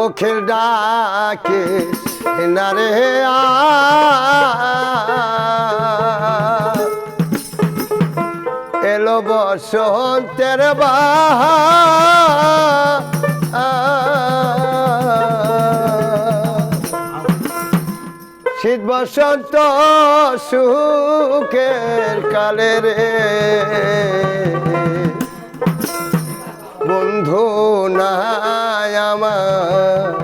কোখের ডাকে নারে আ। এলো বসন্তের বাহার শীত বসন্ত সুখের কালে রে। বন্ধু নাই আমার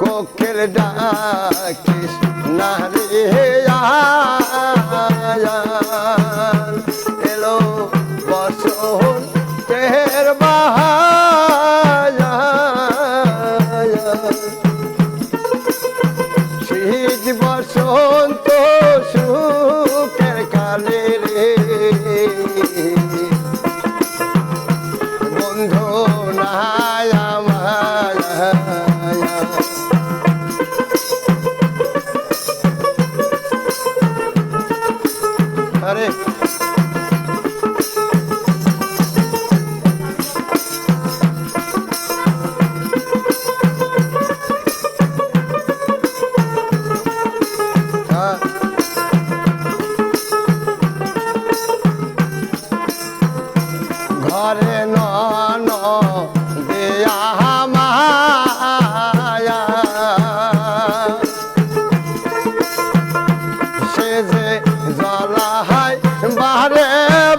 কোকেল ডাকিস না রে। এলো বসন বাহার নাই আমার মায়া সে যে জলাহাই বারে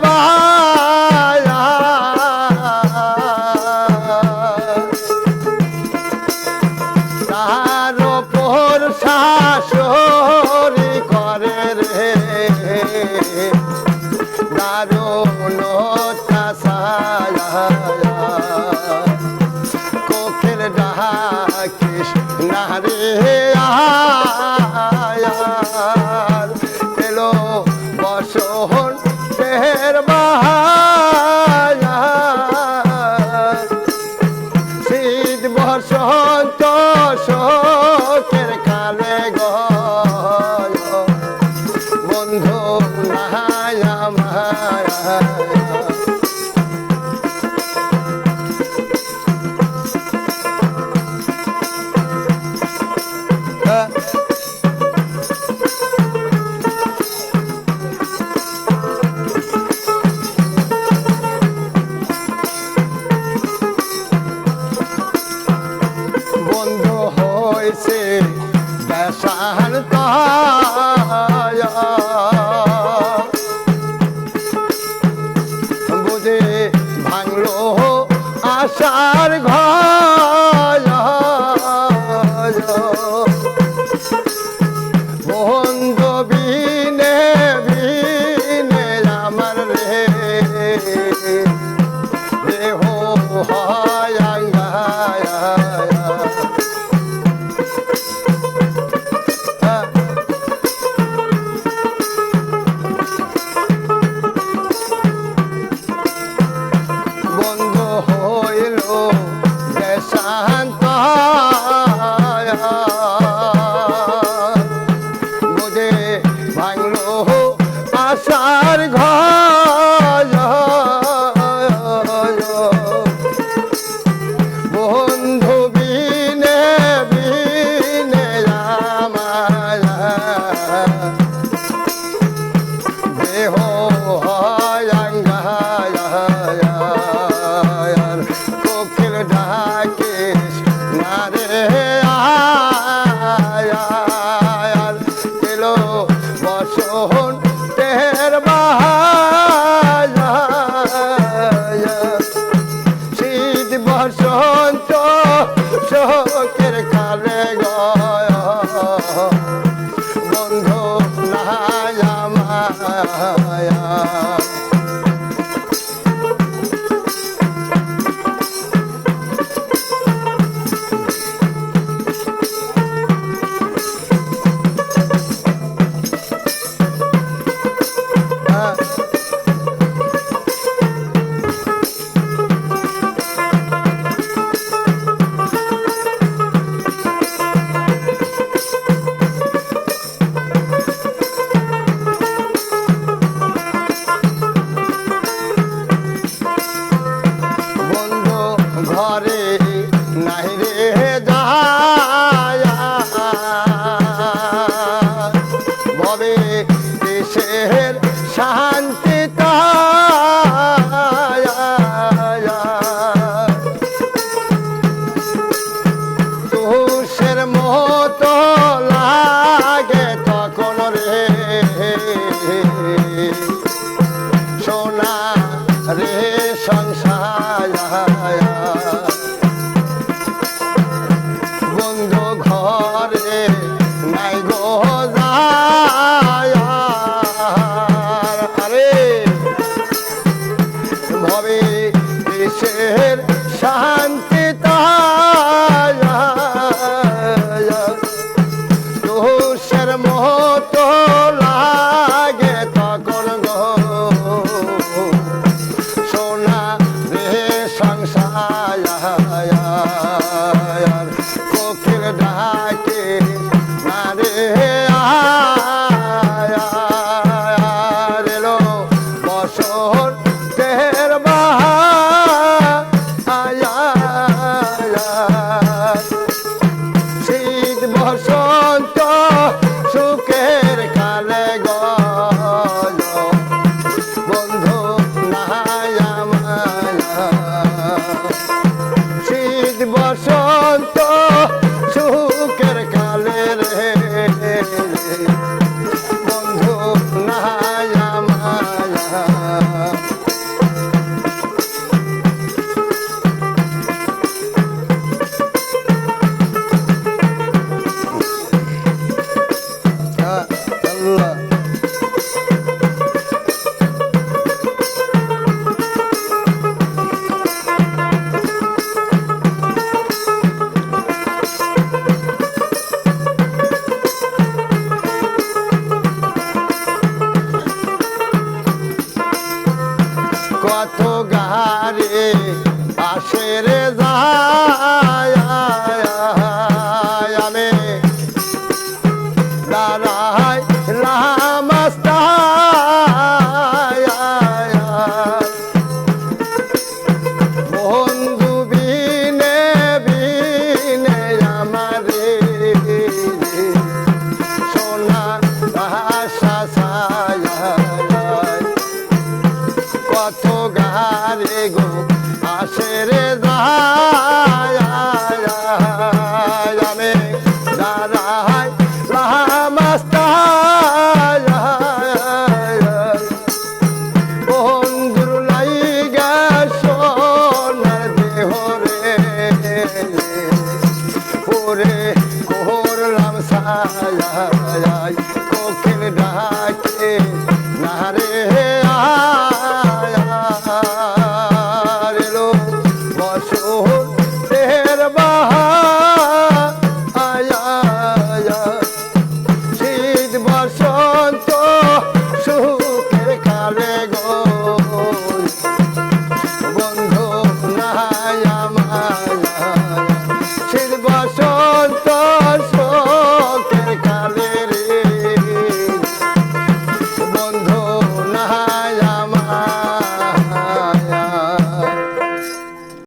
বায়া তার ওপর শাসরি আয়ার এলো বসন তের শীত বসন্ত শোকের কালে গয়। বন্ধু নাই আমার। ভাঙলো আশার ঘর। শান্তি হবে দেশের শান্তি দোষের মত লাগে তখন সোনা রে সংসায়